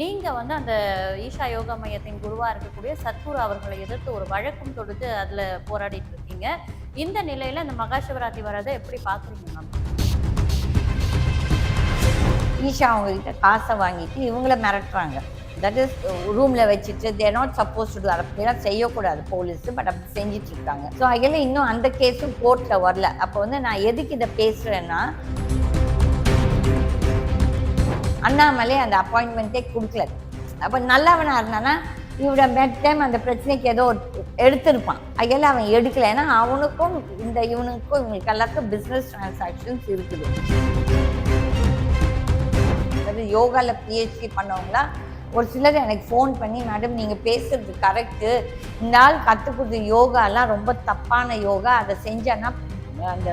நீங்கள் வந்து அந்த ஈஷா யோகா மையத்தின் குருவாக இருக்கக்கூடிய சத்குரு அவர்களை எதிர்த்து ஒரு வழக்கும் தொடுத்து அதில் போராடிட்டு இருக்கீங்க. இந்த நிலையில் இந்த மகா சிவராத்திரி வரதை எப்படி பார்க்குறீங்க மேம்? ஈஷா அவங்ககிட்ட காசை வாங்கிட்டு இவங்கள மிரட்டுறாங்க. தட் இஸ் ரூமில் வச்சுட்டு தே நாட் சப்போஸ் டு அப்படிலாம் செய்யக்கூடாது போலீஸ் பட் அப்படி செஞ்சிட்டு இருக்காங்க. ஸோ அதில் இன்னும் அந்த கேஸும் கோர்ட்டில் வரல. அப்போ வந்து நான் எதுக்கு இதை பேசுகிறேன்னா அண்ணாமலை அந்த அப்பாயின்மெண்ட்டே கொடுக்கல. அப்போ நல்லவனாக இருந்தானா இவட மெட் டைம் அந்த பிரச்சனைக்கு ஏதோ ஒரு எடுத்திருப்பான். அதில் அவன் எடுக்கல. ஏன்னா அவனுக்கும் இந்த இவனுக்கும் இவங்களுக்கு எல்லாத்துக்கும் பிஸ்னஸ் டிரான்சாக்ஷன்ஸ் இருக்குது. அதாவது யோகாவில் பிஹெச்டி பண்ணவங்களா ஒரு சிலர் எனக்கு ஃபோன் பண்ணி மேடம் நீங்கள் பேசுறது கரெக்டு இந்த ஆள் கற்றுக்குது யோகாலாம் ரொம்ப தப்பான யோகா. அதை செஞ்சேன்னா அந்த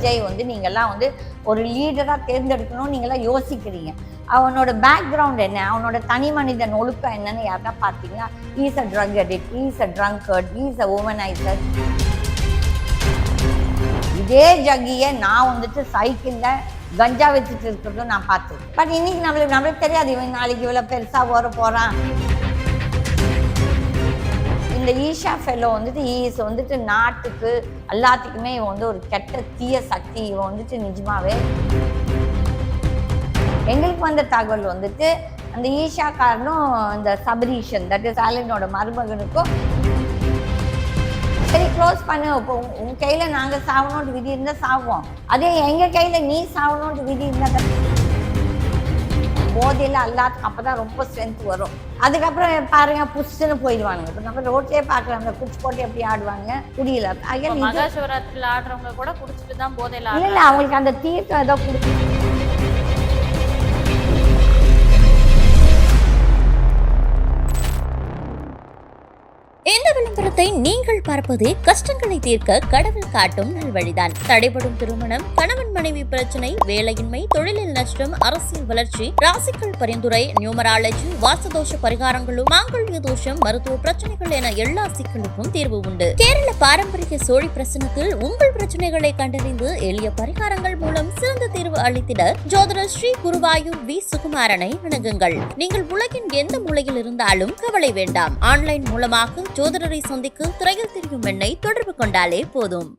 விஜய் வந்து நீங்கள்லாம் வந்து ஒரு லீடராக தேர்ந்தெடுக்கணும்னு நீங்களாம் யோசிக்கிறீங்க. அவனோட பேக்ரவுண்ட் என்ன? அவனோட தனி மனிதன் ஒழுக்கம் என்னன்னு யாருன்னா பார்த்தீங்கன்னா is a drug addict is a drunkard is a womaniser இதே ஜகியை நான் வந்துட்டு சைக்கிளில் கஞ்சா வச்சுட்டு இருக்கிறதும் நான் பார்த்தேன் பட் இன்னைக்கு நம்மளுக்கு நம்மளுக்கு தெரியாது இவன் நாளைக்கு இவ்வளோ பெருசாக ஓர போகிறான் இந்த ஈஷா ஃபெல்லோ வந்துட்டு ஈஸ் வந்துட்டு நாட்டுக்கு எல்லாத்துக்குமே இவன் வந்து ஒரு கெட்ட தீய சக்தி இவன் வந்துட்டு நிஜமாவே. எங்களுக்கு வந்த தகவல் வந்துட்டு அந்த ஈஷாக்காரனும் இந்த சபரீஷன் தட் இஸ் சாலினோட மருமகனுக்கும் சரி க்ளோஸ் பண்ணு இப்போ உன் கையில் நாங்கள் நாங்க விதி இருந்தால் சாவோம் அதே எங்கள் கையில் நீ சாகணும்னு விதி இருந்தால் தான் போதையில எல்லாத்துக்கும் அப்பதான் ரொம்ப ஸ்ட்ரென்த் வரும். அதுக்கப்புறம் பாருங்க புஷ்ஷுன்னு போயிடுவானுங்க. இப்போ நம்ம ரோட்லயே பார்க்கலாம். அந்த குச்சி போட்டு எப்படி ஆடுவாங்க குடியில சிவராத்திரியில ஆடுறவங்க கூட குடிச்சிட்டு தான் போதையில இல்ல அவங்களுக்கு அந்த தீர்த்தம் ஏதோ கொடுத்து இந்த நீங்கள் பார்ப்பது கஷ்டங்களை தீர்க்க கடவுள் காட்டும் நல்வழிதான் தடைபடும் திருமணம் கணவன் மனைவி பிரச்சனை வேலையின்மை தொழிலில் நஷ்டம் அரசியல் வளர்ச்சி ராசிக்கள் பரிந்துரை நியூமராலஜி வாசதோஷ பரிகாரங்களும் மாங்கல்ய தோஷம் மருத்துவ பிரச்சனைகள் என எல்லா சிக்கலுக்கும் தீர்வு உண்டு. கேரள பாரம்பரிய சோழி பிரசனத்தில் உங்கள் பிரச்சனைகளை கண்டறிந்து எளிய பரிகாரங்கள் மூலம் சிறந்த தீர்வு அளித்திட ஜோதிடர் ஸ்ரீ குருவாயூர் வி. சுகுமாரனை அணுகுங்கள் நீங்கள் உலகின் எந்த மூலையில் இருந்தாலும் கவலை வேண்டாம். ஆன்லைன் மூலமாக ஜோதிடரை சந்திக்க திரையில் தெரியும் எண்ணை தொடர்பு கொண்டாலே போதும்.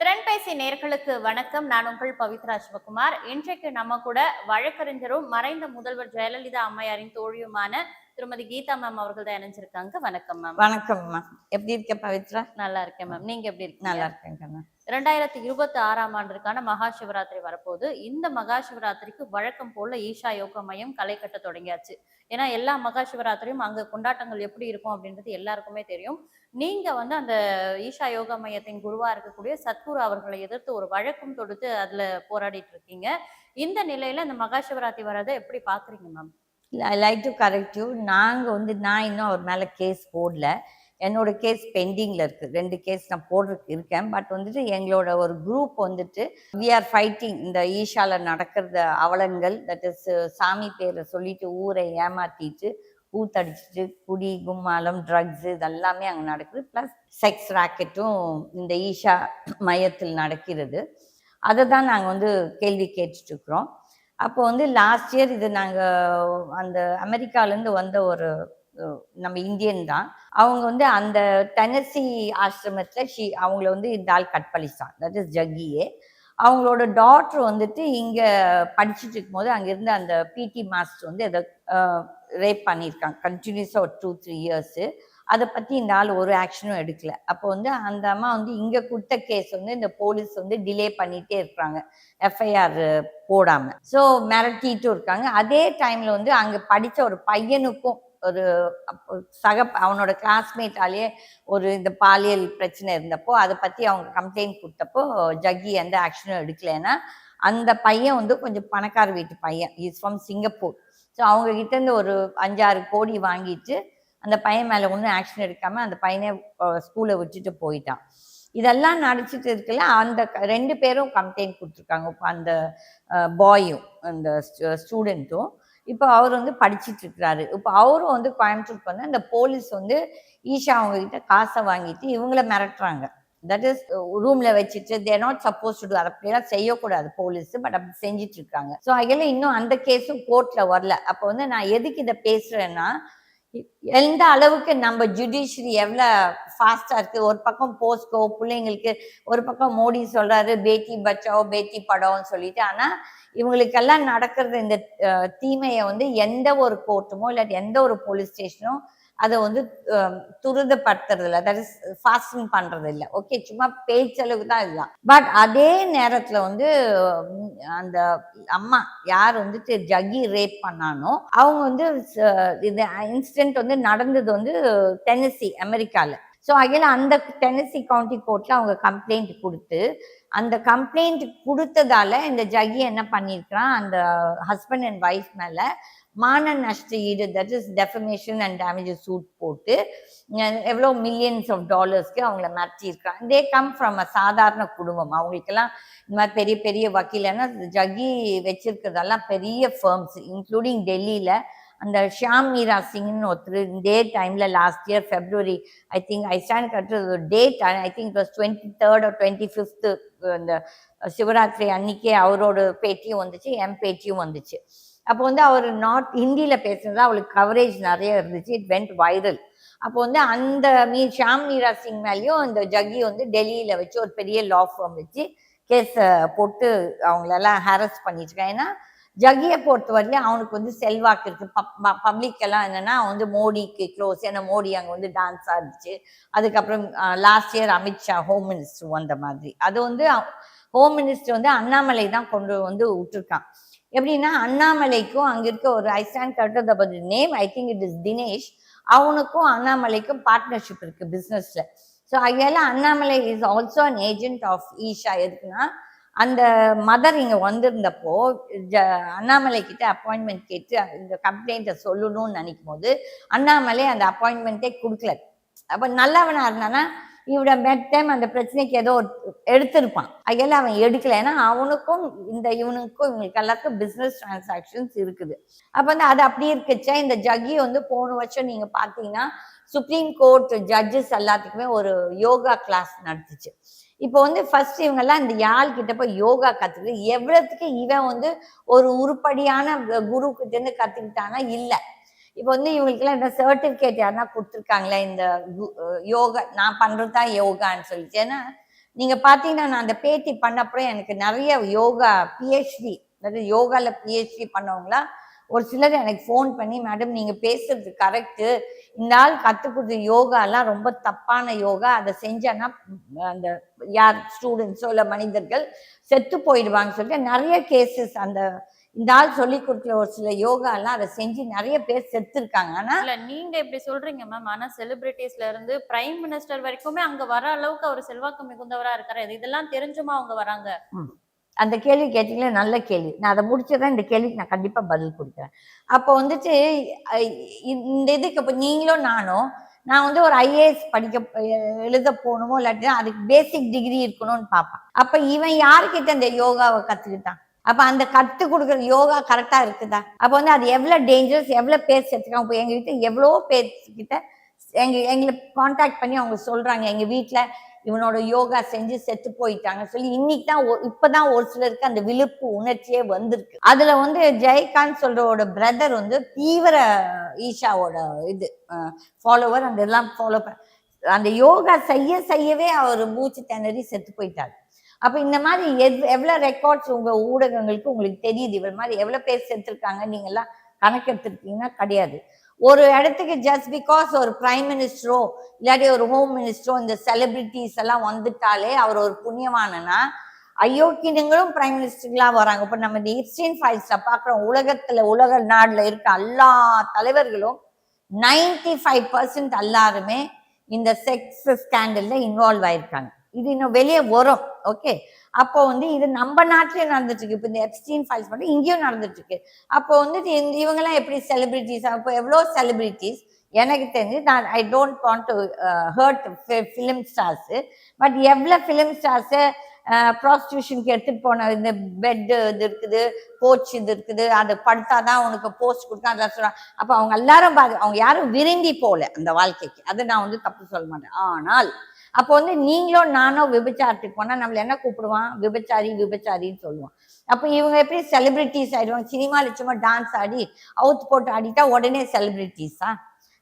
திறன்பேசி நேர்களுக்கு வணக்கம். நான் உங்கள் பவித்ரா சிவகுமார். இன்றைக்கு நம்ம கூட வழக்கறிஞரும் மறைந்த முதல்வர் ஜெயலலிதா அம்மையாரின் தோழியுமான திருமதி கீதா மேம் அவர்கள் தான் இணைஞ்சிருக்காங்க. வணக்கம் மேம் வணக்கம்மா எப்படி இருக்க பவித்ரா? நல்லா இருக்கேன் மேம் நீங்க எப்படி நல்லா இருக்கீங்க கண்ணா இரண்டாயிரத்தி இருபத்தி ஆறாம் ஆண்டிற்கான மகா சிவராத்திரி வரப்போகுது. இந்த மகா சிவராத்திரிக்கு வழக்கம் போல ஈஷா யோகா மையம் களை கட்ட தொடங்கியாச்சு. ஏன்னா எல்லா மகா சிவராத்திரியும் அங்க கொண்டாட்டங்கள் எப்படி இருக்கும் அப்படின்றது எல்லாருக்குமே தெரியும். நீங்க வந்து அந்த ஈஷா யோகா மையத்தின் குருவா இருக்கக்கூடிய சத்குரு அவர்களை எதிர்த்து ஒரு வழக்கும் தொடுத்து அதுல போராடிட்டு இருக்கீங்க. இந்த நிலையில இந்த மகா சிவராத்திரி வரதை எப்படி பாக்குறீங்க ma'am I like to correct you நாங்கள் வந்து நான் இன்னும் அவர் மேலே கேஸ் போடல. என்னோட கேஸ் பெண்டிங்கில் இருக்குது ரெண்டு கேஸ் நான் போடுறதுக்கு இருக்கேன். பட் வந்துட்டு எங்களோட ஒரு குரூப் வந்துட்டு வி ஆர் ஃபைட்டிங் இந்த ஈஷாவில் நடக்கிறத அவலங்கள் தட் இஸ் சாமி பேரை சொல்லிட்டு ஊரை ஏமாற்றிட்டு ஊத்தடிச்சிட்டு குடி கும்மாலம் ட்ரக்ஸ் இதெல்லாமே அங்கே நடக்குது. ப்ளஸ் செக்ஸ் ராக்கெட்டும் இந்த ஈஷா மையத்தில் நடக்கிறது. அதை தான் நாங்கள் வந்து கேள்வி கேட்டுட்ருக்குறோம் அப்போ வந்து லாஸ்ட் இயர் இது நாங்கள் அந்த அமெரிக்காலேருந்து வந்த ஒரு நம்ம இந்தியன் தான். அவங்க வந்து அந்த டெனசி ஆசிரமத்தில் ஷி அவங்கள வந்து இந்த ஆள் கற்பழிச்சான் தட் இஸ் ஜக்கியே அவங்களோட டாக்டர் வந்துட்டு இங்கே படிச்சுட்டு இருக்கும்போது அங்கேருந்து அந்த பிடி மாஸ்டர் வந்து அதை ரேப் பண்ணியிருக்காங்க. கண்டினியூஸாக ஒரு டூ த்ரீ இயர்ஸு அதை பற்றி இந்த ஆள் ஒரு ஆக்ஷனும் எடுக்கல. அப்போ வந்து அந்த அம்மா வந்து இங்கே கொடுத்த கேஸ் வந்து இந்த போலீஸ் வந்து டிலே பண்ணிகிட்டே இருக்கிறாங்க எஃப்ஐஆர் போடாமல் ஸோ மிரட்டிட்டும் இருக்காங்க. அதே டைமில் வந்து அங்கே படித்த ஒரு பையனுக்கும் ஒரு அப்போ சக அவனோட கிளாஸ்மேட்டாலேயே ஒரு இந்த பாலியல் பிரச்சனை இருந்தப்போ அதை பற்றி அவங்க கம்ப்ளைண்ட் கொடுத்தப்போ ஜக்கி எந்த ஆக்ஷனும் எடுக்கலைன்னா அந்த பையன் வந்து கொஞ்சம் பணக்கார வீட்டு பையன். இஸ் ஃப்ரம் சிங்கப்பூர் ஸோ அவங்க கிட்டேருந்து ஒரு அஞ்சாறு கோடி வாங்கிட்டு அந்த பையன் மேலே ஒன்றும் ஆக்ஷன் எடுக்காமல் அந்த பையனை ஸ்கூலை விட்டுட்டு போயிட்டான். இதெல்லாம் நடிச்சிட்டு இருக்கல அந்த க- ரெண்டு பேரும் கம்ப்ளைண்ட் கொடுத்துருக்காங்க. இப்போ அந்த பாயும் அந்த ஸ்டூடெண்ட்டும் இப்போ அவர் வந்து படிச்சிட்டு இருக்கிறாரு. இப்போ அவரும் வந்து கோயம்புத்தூருக்கு வந்து அந்த போலீஸ் வந்து ஈஷா அவங்கக்கிட்ட காசை வாங்கிட்டு இவங்கள மிரட்டுறாங்க. தட் இஸ் ரூம்ல வச்சுட்டு தே நாட் சப்போஸ் டு அப்படியெல்லாம் செய்யக்கூடாது போலீஸ் பட் அப்படி செஞ்சுட்டு இருக்காங்க. ஸோ அதில் இன்னும் அந்த கேஸும் கோர்ட்ல வரல. அப்போ வந்து நான் எதுக்கு இதை பேசுறேன்னா எந்த அளவுக்கு நம்ம ஜுடிஷியரி எவ்வளோ ஃபாஸ்டாக இருக்கு? ஒரு பக்கம் போஸ்கோ பிள்ளைங்களுக்கு ஒரு பக்கம் மோடி சொல்கிறாரு பேட்டி பச்சாவோ பேட்டி படம் சொல்லிட்டு. ஆனால் இவங்களுக்கெல்லாம் நடக்கிறது இந்த தீமையை வந்து எந்த ஒரு கோர்ட்டுமோ இல்லாட்டி எந்த ஒரு போலீஸ் ஸ்டேஷனோ அதை வந்து துரிதப்படுத்துறது இல்லை தட் இஸ் ஃபாஸ்டிங் பண்ணுறது இல்லை ஓகே சும்மா பேச்சளவுக்கு தான் இதுதான். பட் அதே நேரத்தில் வந்து அந்த அம்மா யார் வந்துட்டு ஜக்கி ரேப் பண்ணானோ அவங்க வந்து இது இன்சிடென்ட் வந்து நடந்தது வந்து டென்னசி அமெரிக்காவில் ஸோ அகையில் அந்த டென்னசி கவுண்டி கோர்ட்டில் அவங்க கம்ப்ளைண்ட் கொடுத்து அந்த கம்ப்ளைண்ட் கொடுத்ததால இந்த ஜகி என்ன பண்ணியிருக்கிறான் அந்த ஹஸ்பண்ட் அண்ட் ஒய்ஃப் மேலே மான நஷ்ட ஈடு that is defamation and damages suit போட்டு எவ்வளோ மில்லியன்ஸ் ஆஃப் டாலர்ஸ்க்கு அவங்கள மிரட்டியிருக்காங்க தே கம் ஃப்ரம் அ சாதாரண குடும்பம். அவங்களுக்கெல்லாம் இந்த மாதிரி பெரிய பெரிய வக்கீலன்னா ஜகி ஜக்கி வச்சிருக்கிறதெல்லாம் பெரிய ஃபேர்ம்ஸ் இன்க்ளூடிங் டெல்லியில் அந்த ஷியாம் மீரா சிங்னு ஒருத்தர் இதே டைமில் last year February I think I stand கட்டுறது date I think it was twenty third twenty fifth இந்த சிவராத்திரி அன்னைக்கே அவரோட பேட்டியும் வந்துச்சு என் பேட்டியும் வந்துச்சு. அப்போ வந்து அவர் நார்த் ஹிந்தியில் பேசுனது அவளுக்கு கவரேஜ் நிறைய இருந்துச்சு. இட் வெண்ட் வைரல் அப்போ வந்து அந்த மீ ஷியாம் மீரா சிங் மேலேயும் இந்த ஜகி வந்து டெல்லியில் வச்சு ஒரு பெரிய லா ஃபார்ம் வச்சு கேஸை போட்டு அவங்களெல்லாம் ஹாரஸ் பண்ணிட்டுருக்கான் ஏன்னா ஜக்கியை பொறுத்த வரையிலும் அவனுக்கு வந்து செல்வாக்கு இருக்குது பப் பப்ளிக் எல்லாம் என்னென்னா வந்து மோடிக்கு க்ளோஸ் ஏன்னா மோடி அங்கே வந்து டான்ஸ் ஆடிச்சு அதுக்கப்புறம் last year Amit Shah home minister வந்த மாதிரி. அது வந்து ஹோம் மினிஸ்டர் வந்து அண்ணாமலை தான் கொண்டு வந்து விட்டுருக்கான். எப்படின்னா அண்ணாமலைக்கும் அங்க இருக்க ஒரு I stand correct the name I think it is Dinesh அவனுக்கும் அண்ணாமலைக்கும் பார்ட்னர்ஷிப் இருக்கு பிஸ்னஸ்ல so அகையால Annamalai is also an agent of Isha எதுக்குன்னா அந்த மதர் இங்கே வந்திருந்தப்போ ஜ- அண்ணாமலை கிட்ட அப்பாயின்மெண்ட் கேட்டு இந்த கம்ப்ளைண்ட்டை சொல்லணும்னு நினைக்கும் போது அண்ணாமலை அந்த அப்பாயின்மெண்ட்டே கொடுக்கல. அப்போ நல்லவனாக இருந்தானா இவட மெட் டைம் அந்த பிரச்சனைக்கு ஏதோ ஒரு எடுத்திருப்பான். அதில் அவன் எடுக்கல. ஏன்னா அவனுக்கும் இந்த இவனுக்கும் இவங்களுக்கு எல்லாத்துக்கும் பிஸ்னஸ் டிரான்சாக்ஷன்ஸ் இருக்குது. அப்போ வந்து அது அப்படி இருக்குச்சா. இந்த ஜக்கி வந்து போன வருஷம் நீங்கள் பார்த்தீங்கன்னா சுப்ரீம் கோர்ட் ஜட்ஜஸ் எல்லாத்துக்குமே ஒரு யோகா கிளாஸ் நடத்துச்சு. இப்போ வந்து ஃபர்ஸ்ட் இவங்கெல்லாம் இந்த யாழ் கிட்ட போய் யோகா கத்துக்கிட்டு எவ்வளோத்துக்கு இவன் வந்து ஒரு உருப்படியான குரு கிட்டேருந்து கற்றுக்கிட்டானா இல்லை. இப்போ வந்து இவங்களுக்குலாம் இந்த சர்டிஃபிகேட் யாருன்னா கொடுத்துருக்காங்களே இந்த யோகா நான் பண்ணுறது தான் யோகான்னு சொல்லிட்டு. ஏன்னா நீங்கள் பார்த்தீங்கன்னா நான் அந்த பேட்டி பண்ணப்புறம் எனக்கு நிறைய யோகா பிஹெச்டி அதாவது யோகாவில் பிஹெச்டி பண்ணவங்களா ஒரு சிலர் எனக்கு ஃபோன் பண்ணி மேடம் நீங்கள் பேசுறது கரெக்டு இந்த ஆள் கற்றுக் கொடுத்த யோகாலாம் ரொம்ப தப்பான யோகா. அதை செஞ்சானா அந்த யார் ஸ்டூடெண்ட்ஸோ இல்லை மனிதர்கள் செத்து போயிடுவாங்கன்னு சொல்லிட்டு நிறைய கேசஸ் அந்த இந்த ஆள் சொல்லி கொடுக்குற ஒரு சில யோகா எல்லாம் அதை செஞ்சு நிறைய பேர் செத்து இருக்காங்க ஆனா இல்ல நீங்க இப்படி சொல்றீங்க மேம் ஆனா செலிபிரிட்டிஸ்ல இருந்து பிரைம் மினிஸ்டர் வரைக்குமே அங்க வர அளவுக்கு அவர் செல்வாக்கு மிகுந்தவரா இருக்காரு? இது- இதெல்லாம் தெரிஞ்சுமா அவங்க வராங்க? அந்த கேள்வி கேட்டீங்களே? நல்ல கேள்வி. நான் அதை முடிச்சதான் இந்த கேள்விக்கு நான் கண்டிப்பா பதில் கொடுக்குறேன். அப்போ வந்துட்டு இந்த இதுக்கு இப்போ நீங்களும் நானும் நான் வந்து ஒரு ஐஏஎஸ் படிக்க எழுத போகணுமோ இல்லாட்டி அதுக்கு பேசிக் டிகிரி இருக்கணும்னு பார்ப்பேன். அப்ப இவன் யாருக்கிட்ட இந்த யோகாவை கத்துக்கிட்டான்? அப்போ அந்த கற்று கொடுக்குற யோகா கரெக்டாக இருக்குதா? அப்போ வந்து அது எவ்வளோ டேஞ்சரஸ் எவ்வளோ பேர் சேர்த்துக்கலாம் இப்போ எங்ககிட்ட எவ்வளோ எவ்வளவோ பேர் எங்க எங்களை காண்டாக்ட் பண்ணி அவங்க சொல்கிறாங்க எங்கள் வீட்டில் இவனோட யோகா செஞ்சு செத்து போயிட்டாங்க சொல்லி இன்னைக்கு தான் இப்போ இப்பதான் ஒரு சிலருக்கு அந்த விழுப்பு உணர்ச்சியே வந்திருக்கு. அதுல வந்து ஜெயகாந்த் சொல்றவோட பிரதர் வந்து தீவிர ஈஷாவோட இது ஃபாலோவர் அந்த எல்லாம் ஃபாலோ அந்த யோகா செய்ய செய்யவே அவர் மூச்சு திணறி செத்து போயிட்டார். அப்போ இந்த மாதிரி எவ் எவ்வளோ ரெக்கார்ட்ஸ் உங்கள் ஊடகங்களுக்கு உங்களுக்கு தெரியுது? இவர் மாதிரி எவ்வளோ பேர் செத்துருக்காங்க? நீங்கள்லாம் கணக்கு எடுத்துருக்கீங்கன்னா கிடையாது. ஒரு இடத்துக்கு ஜஸ்ட் பிகாஸ் ஒரு பிரைம் மினிஸ்டரோ இல்லாட்டி ஒரு ஹோம் மினிஸ்டரோ இந்த செலிபிரிட்டிஸ் எல்லாம் வந்துட்டாலே அவர் ஒரு புண்ணியமானனா அயோக்கியனுங்களும் பிரைம் மினிஸ்டர்களாக வராங்க. இப்போ நம்ம இந்த ஹிஸ்டின் ஃபைல்ஸில் பார்க்குறோம் உலகத்தில் உலக நாடில் இருக்க எல்லா தலைவர்களும் நைன்டி ஃபைவ் பர்சன்ட் எல்லாருமே இந்த செக்ஸ் ஸ்கேண்டலில் இன்வால்வ் ஆயிருக்காங்க. இது இன்னும் வெளியே வரும். ஓகே அப்போ வந்து இது நம்ம நாட்டிலேயே நடந்துட்டு இருக்கு இப்போ இந்த எப்ஸ்டீன் ஃபைல்ஸ் மட்டும் இங்கேயும் நடந்துட்டு இருக்கு அப்போ வந்து இந்த இவங்கெல்லாம் எப்படி செலிபிரிட்டிஸ் இப்போ எவ்வளோ செலிபிரிட்டிஸ் எனக்கு தெரிஞ்சு நான் I don't want to hurt film stars but எவ்வளோ ஃபிலிம் ஸ்டார்ஸு ப்ராஸ்டியூஷனுக்கு எடுத்துட்டு போன இந்த பெட் இது இருக்குது கோச் இது இருக்குது அது படுத்தாதான் உனக்கு போஸ்ட் கொடுத்தா அதான் சொல்றாங்க. அப்போ அவங்க எல்லாரும் பாரு அவங்க யாரும் விரும்பி போகல அந்த வாழ்க்கைக்கு. அதை நான் வந்து தப்பு சொல்ல மாட்டேன். ஆனால் அப்போ வந்து நீங்களும் நானும் விபச்சாரத்துக்கு போனால் நம்மளை என்ன கூப்பிடுவான்? விபச்சாரி விபச்சாரின்னு சொல்லுவான். அப்போ இவங்க எப்படி செலிபிரிட்டிஸ் ஆயிடுவாங்க? சினிமாவில் சும்மா டான்ஸ் ஆடி அவுத்து போட்டு ஆடிட்டா உடனே செலிபிரிட்டிஸா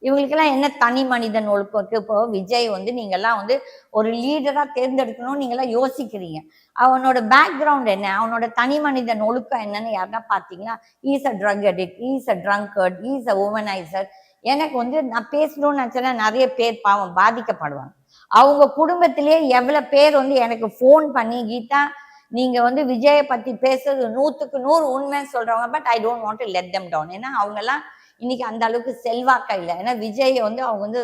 இவங்களுக்கெல்லாம் என்ன தனி மனிதன் ஒழுக்கம் இருக்கு? இப்போ விஜய் வந்து நீங்கள்லாம் வந்து ஒரு லீடராக தேர்ந்தெடுக்கணும்னு நீங்களாம் யோசிக்கிறீங்க. அவனோட பேக்ரவுண்ட் என்ன? அவனோட தனி மனிதன் ஒழுக்கம் என்னன்னு யாருன்னா பார்த்தீங்களா is a drug addict is a drunkard is a womaniser எனக்கு வந்து நான் பேசணும்னு நினச்சேன்னா நிறைய பேர் பாவம் பாதிக்கப்படுவாங்க. அவங்க குடும்பத்திலேயே எவ்வளவு பேர் வந்து எனக்கு ஃபோன் பண்ணி கீதா நீங்க வந்து விஜயை பத்தி பேசுறது நூத்துக்கு நூறு உண்மைன்னு சொல்றவங்க but I don't want to let them down ஏன்னா அவங்க எல்லாம் இன்னைக்கு அந்த அளவுக்கு செல்வாக்கா இல்லை. ஏன்னா விஜயை வந்து அவங்க வந்து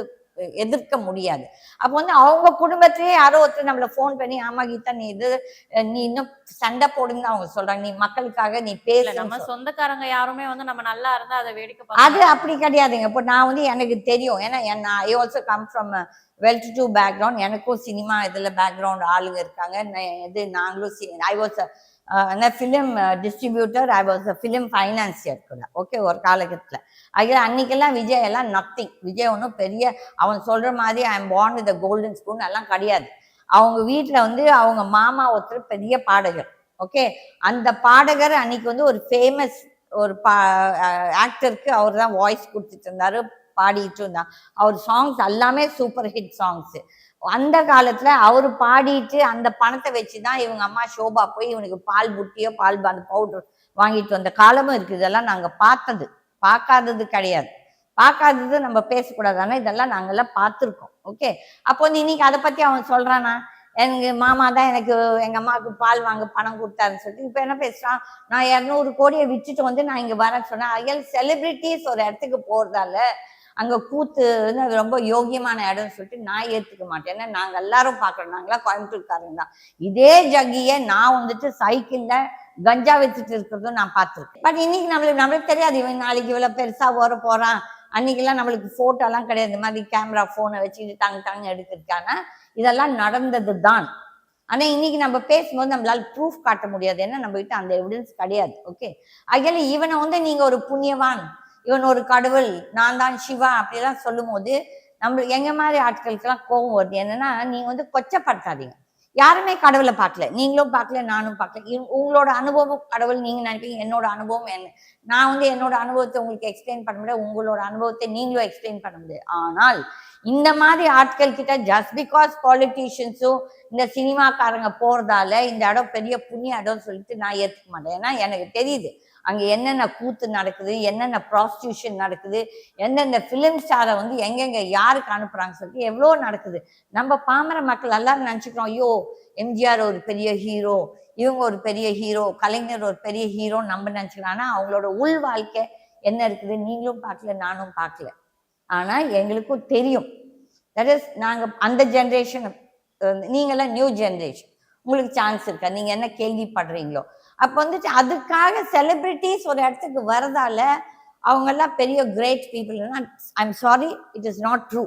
எதிர்க்க முடியாது. அப்போ வந்து அவங்க குடும்பத்திலேயே யாரோ ஒருத்தர் நம்மள ஃபோன் பண்ணி ஆமா கீதா நீ இது நீ இன்னும் சண்டை போடுன்னு அவங்க சொல்றாங்க. நீ மக்களுக்காக நீ பேச நம்ம சொந்தக்காரங்க யாருமே வந்து நம்ம நல்லா இருந்தா அதை வேடிக்கை அது அப்படி கிடையாதுங்க. இப்போ நான் வந்து எனக்கு தெரியும். ஏன்னா நான் I also come from well to background எனக்கும் சினிமா இதில் பேக்ரவுண்ட் ஆளுங்க இருக்காங்க. இது நாங்களும் ஐ வாஸ் நான் film distributor I was a film financier கூட ஓகே ஒரு காலகட்டத்தில். அது அன்னைக்கெல்லாம் விஜய் எல்லாம் நத்திங் விஜய் ஒன்றும் பெரிய அவன் சொல்கிற மாதிரி I am born with golden spoon எல்லாம் கிடையாது. அவங்க வீட்டில் வந்து அவங்க மாமா ஒருத்தர் பெரிய பாடகர் ஓகே அந்த பாடகர் அன்னைக்கு வந்து ஒரு ஃபேமஸ் ஒரு பா ஆக்டருக்கு அவர் தான் வாய்ஸ் கொடுத்துட்டு இருந்தாரு பாடிட்டு இருந்தார் அவர் சாங்ஸ் எல்லாமே சூப்பர் ஹிட் சாங்ஸு அந்த காலத்துல அவர் பாடிட்டு அந்த பணத்தை வச்சு தான் இவங்க அம்மா சோபா போய் இவனுக்கு பால் புட்டியோ பால் அந்த பவுடர் வாங்கிட்டு வந்த காலமும் இருக்கு. இதெல்லாம் நாங்க பார்த்தது. பார்க்காதது கிடையாது. பார்க்காதது நம்ம பேசக்கூடாது. இதெல்லாம் நாங்கெல்லாம் பார்த்துருக்கோம். ஓகே அப்போ வந்து இன்னைக்கு அதை பத்தி அவன் சொல்றானா? எனக்கு மாமா தான் எனக்கு எங்க அம்மாவுக்கு பால் வாங்க பணம் கொடுத்தாருன்னு சொல்லிட்டு இப்போ என்ன பேசுறான்? நான் இரநூறு கோடியை விற்றுட்டு வந்து நான் இங்க வரேன்னு சொன்னேன் அயல் செலிபிரிட்டிஸ் ஒரு இடத்துக்கு போறதால அங்க கூத்து வந்து அது ரொம்ப யோகியமான இடம்னு சொல்லிட்டு நான் ஏத்துக்க மாட்டேன். ஏன்னா நாங்க எல்லாரும் பாக்குறோம் நாங்களாம் கோயம்புத்தூர்காரங்க தான். இதே ஜகியை நான் வந்துட்டு சைக்கிள்ல கஞ்சா வச்சுட்டு இருக்கிறதும் நான் பார்த்துருக்கேன். பட் இன்னைக்கு நம்மளுக்கு நம்மளுக்கு தெரியாது. இவன் நாளைக்கு இவ்வளவு பெருசா வர போறான். அன்னைக்கெல்லாம் நம்மளுக்கு ஃபோட்டோலாம் கிடையாது. இந்த மாதிரி கேமரா போனை வச்சுக்கிட்டு டங் தாங்க எடுக்கிறதுக்கான இதெல்லாம் நடந்தது தான். ஆனால் இன்னைக்கு நம்ம பேசும்போது நம்மளால ப்ரூஃப் காட்ட முடியாது. ஏன்னா நம்ம கிட்ட அந்த எவிடன்ஸ் கிடையாது. ஓகே அகையில இவனை வந்து நீங்கள் ஒரு புண்ணியவான். இவன் ஒரு கடவுள் நான் தான் சிவா அப்படிலாம் சொல்லும் போது நம்மளுக்கு எங்க மாதிரி ஆட்களுக்கெல்லாம் கோபம் வருது. என்னன்னா நீங்க வந்து கொச்சப்படுத்தாதீங்க. யாருமே கடவுளை பார்க்கல. நீங்களும் பார்க்கல நானும் பார்க்கல. உங்களோட அனுபவம் கடவுள் நீங்க நினைப்பீங்க என்னோட அனுபவம் என்ன? நான் வந்து என்னோட அனுபவத்தை உங்களுக்கு எக்ஸ்பிளைன் பண்ண முடியாது உங்களோட அனுபவத்தை நீங்களும் எக்ஸ்பிளைன் பண்ண முடியாது. ஆனால் இந்த மாதிரி ஆட்கள் கிட்ட ஜஸ்ட் பிகாஸ் பாலிட்டிஷியன்ஸும் இந்த சினிமாக்காரங்க போறதால இந்த இடம் பெரிய புண்ணிய இடம் சொல்லிட்டு நான் ஏத்துக்க மாட்டேன். ஏன்னா எனக்கு தெரியுது அங்கே என்னென்ன கூத்து நடக்குது என்னென்ன ப்ராஸ்டியூஷன் நடக்குது எந்தெந்த ஃபிலிம் ஸ்டாரை வந்து எங்கெங்கே யாருக்கு அனுப்புகிறாங்க சொல்லிட்டு எவ்வளோ நடக்குது. நம்ம பாமர மக்கள் எல்லாரும் நினச்சிக்கிறோம் ஐயோ எம்ஜிஆர் ஒரு பெரிய ஹீரோ இவங்க ஒரு பெரிய ஹீரோ கலைஞர் ஒரு பெரிய ஹீரோ நம்ம நினச்சிக்கலாம் ஆனால் அவங்களோட உள் வாழ்க்கை என்ன இருக்குது? நீங்களும் பார்க்கல நானும் பார்க்கல. ஆனால் எங்களுக்கும் தெரியும். தட் இஸ் நாங்கள் அந்த ஜென்ரேஷன் நீங்களாம் நியூ ஜென்ரேஷன் உங்களுக்கு சான்ஸ் இருக்கா? நீங்கள் என்ன கேள்விப்படுறீங்களோ? அப்போ வந்துட்டு அதுக்காக செலிபிரிட்டிஸ் ஒரு இடத்துக்கு வரதால அவங்கெல்லாம் பெரிய great people I'm sorry it is not true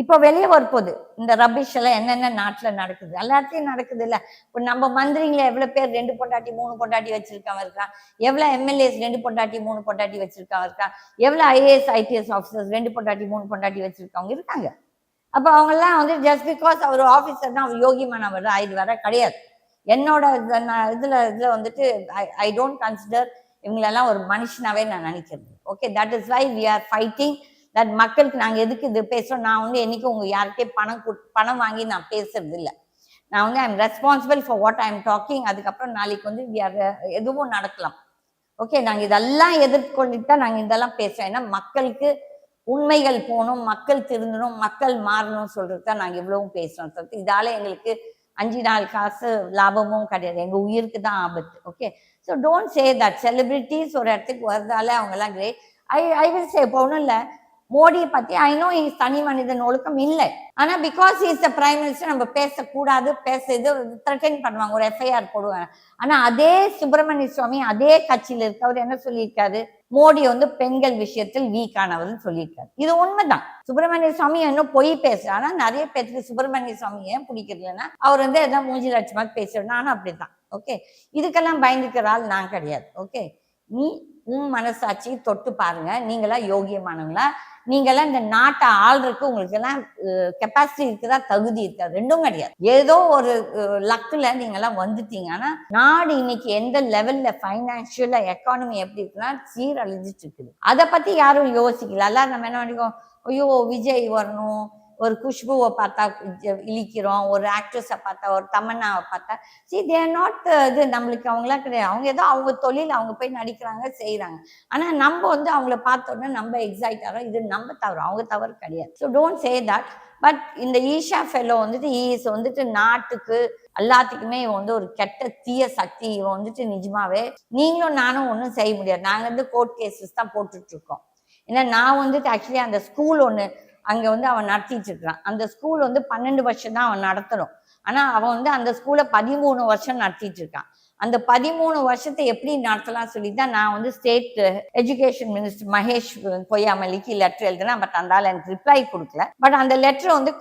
இப்போ வெளியே வரப்போகுது இந்த ரபிஷ் எல்லாம் என்னென்ன நாட்டில் நடக்குது? எல்லா நடக்குது இல்லை. இப்போ நம்ம மந்திரிங்கள எவ்வளோ பேர் ரெண்டு பொண்டாட்டி மூணு பொண்டாட்டி வச்சிருக்காங்க இருக்கான் எவ்வளோ எம்எல்ஏஸ் ரெண்டு பொண்டாட்டி மூணு பொண்டாட்டி வச்சிருக்காங்க இருக்கான் எவ்வளோ ஐஏஎஸ் ஐபிஎஸ் ஆஃபீஸர்ஸ் ரெண்டு பொண்டாட்டி மூணு பொண்டாட்டி வச்சிருக்கவங்க இருக்காங்க. அப்போ அவங்கெல்லாம் வந்து ஜஸ்ட் பிகாஸ் அவர் ஆஃபீஸர் தான் அவர் யோகிமானவர் ஆயிடு வர கிடையாது. என்னோட இத- நான் இதில் இதில் வந்துட்டு ஐ ஐ டோன்ட் கன்சிடர் இவங்களெல்லாம் ஒரு மனுஷனாவே நான் நினைக்கிறது. Okay that is why we are fighting that மக்களுக்கு நாங்கள் எதுக்கு இது பேசுறோம்? நான் வந்து என்னைக்கும் உங்கள் யார்கிட்டே பணம் கொடு பணம் வாங்கி நான் பேசுறது இல்லை நான் வந்து I'm responsible for what I am talking அதுக்கப்புறம் நாளைக்கு வந்து வி ஆர் எதுவும் நடக்கலாம். ஓகே நாங்கள் இதெல்லாம் எதிர்கொண்டுட்டு தான் நாங்கள் இதெல்லாம் பேசுகிறோம் ஏன்னா மக்களுக்கு உண்மைகள் போகணும் மக்கள் திருந்தணும் மக்கள் மாறணும் சொல்கிறது தான் நாங்கள் இவ்வளவும் பேசுகிறோம் சொல்லிட்டு இதால எங்களுக்கு அஞ்சு நாள் காசு லாபமும் கிடையாது. எங்கள் உயிருக்கு தான் ஆபத்து. Okay so don't say that celebrities ஒரு இடத்துக்கு வரதால அவங்கெல்லாம் great I I will say இப்போ ஒன்றும் இல்லை. மோடியை பற்றி ஐ நோ இஸ் தனி மனிதன் ஒழுக்கம் இல்லை. ஆனால் because is the prime minister நம்ம பேசக்கூடாது பேச இது த்ரெட்டன் பண்ணுவாங்க. ஒரு எஃப்ஐஆர் போடுவாங்க. ஆனால் அதே சுப்பிரமணிய சுவாமி அதே கட்சியில் இருக்கவர் என்ன சொல்லியிருக்காரு? மோடி வந்து பெண்கள் விஷயத்தில் வீக் சொல்லியிருக்காரு. இது உண்மைதான். சுப்பிரமணிய சுவாமி இன்னும் பொய் பேசுறாரு. ஆனா நிறைய பேருக்கு சுப்பிரமணிய சுவாமி ஏன் பிடிக்கிறதுலன்னா அவர் வந்து எதாவது மூஞ்சி லட்சமா பேசுறாரு. நானும் அப்படிதான் ஓகே இதுக்கெல்லாம் பயந்துக்கிற ஆள் நான் கிடையாது. ஓகே நீ உன் மனசாட்சி தொட்டு பாருங்க. நீங்களா யோகியமானவங்களா. நீங்களாம் இந்த நாட்டை ஆள்றதுக்கு உங்களுக்கு எல்லாம் கெப்பாசிட்டி இருக்குதா? தகுதி இருக்கா? ரெண்டும் கிடையாது. ஏதோ ஒரு லக்கில் நீங்களாம் வந்துட்டீங்கன்னா நாடு இன்னைக்கு எந்த லெவல்ல ஃபைனான்சியலா எக்கானமி எப்படி இருக்குன்னா சீரழிஞ்சிட்டு இருக்குது. அதை பத்தி யாரும் யோசிக்கல. எல்லாரும் நம்ம என்ன பண்ணிக்கோ ஐயோ விஜய் வரணும். ஒரு குஷ்புவை பார்த்தா இழிக்கிறோம் ஒரு ஆக்ட்ரஸை பார்த்தா ஒரு தமன்னாவை பார்த்தா சி தே நாட் இது நம்மளுக்கு அவங்களாம் கிடையாது. அவங்க ஏதோ அவங்க தொழில் அவங்க போய் நடிக்கிறாங்க செய்கிறாங்க ஆனால் நம்ம வந்து அவங்கள பார்த்தோன்னே நம்ம எக்ஸைட் ஆகிறோம் இது நம்ம தவறு அவங்க தவறு கிடையாது. So don't say that but இந்த ஈஷா ஃபெல்லோ வந்துட்டு ஈஸ் வந்துட்டு நாட்டுக்கு எல்லாத்துக்குமே இவன் வந்து ஒரு கெட்ட தீய சக்தி. இவன் வந்துட்டு நிஜமாவே நீங்களும் நானும் ஒன்றும் செய்ய முடியாது. நாங்கள் வந்து கோர்ட் கேசஸ் தான் போட்டுட்டு இருக்கோம். ஏன்னா நான் வந்துட்டு ஆக்சுவலி அந்த ஸ்கூல் ஒன்று அங்கே வந்து அவன் நடத்திட்டு இருக்கிறான் அந்த ஸ்கூல் வந்து பன்னெண்டு வருஷம் தான் அவன் நடத்தணும். ஆனால் அவன் வந்து அந்த ஸ்கூலை பதிமூணு வருஷம் நடத்திட்டு இருக்கான் அந்த பதிமூணு வருஷத்தை எப்படி நடத்தலாம் சொல்லி தான் நான் வந்து ஸ்டேட் எஜுகேஷன் மினிஸ்டர் மகேஷ் பொய்யாமலிக்கு லெட்டர் எழுதினேன். பட் அந்தால எனக்கு ரிப்ளை கொடுக்கல. பட் அந்த லெட்டர் வந்து